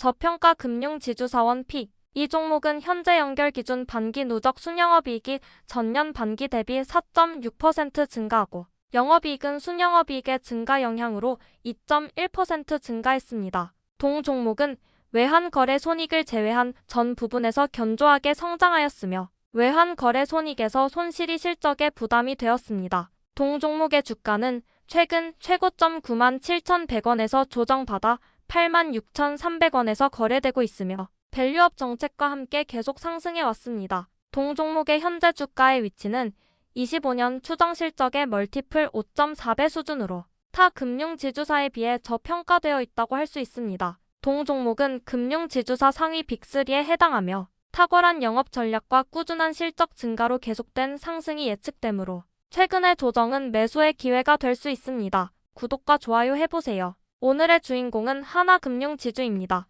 저평가 금융지주사원 픽. 이 종목은 현재 연결 기준 반기 누적 순영업이익이 전년 반기 대비 4.6% 증가하고 영업이익은 순영업이익의 증가 영향으로 2.1% 증가했습니다. 동 종목은 외환 거래 손익을 제외한 전 부분에서 견조하게 성장하였으며 외환 거래 손익에서 손실이 실적에 부담이 되었습니다. 동 종목의 주가는 최근 최고점 9만 7,100원에서 조정받아 8만 6,300원에서 거래되고 있으며 밸류업 정책과 함께 계속 상승해 왔습니다. 동 종목의 현재 주가의 위치는 25년 추정 실적의 멀티플 5.4배 수준으로 타 금융 지주사에 비해 저평가되어 있다고 할 수 있습니다. 동 종목은 금융 지주사 상위 빅3에 해당하며 탁월한 영업 전략과 꾸준한 실적 증가로 계속된 상승이 예측되므로 최근의 조정은 매수의 기회가 될 수 있습니다. 구독과 좋아요 해보세요. 오늘의 주인공은 하나금융지주입니다.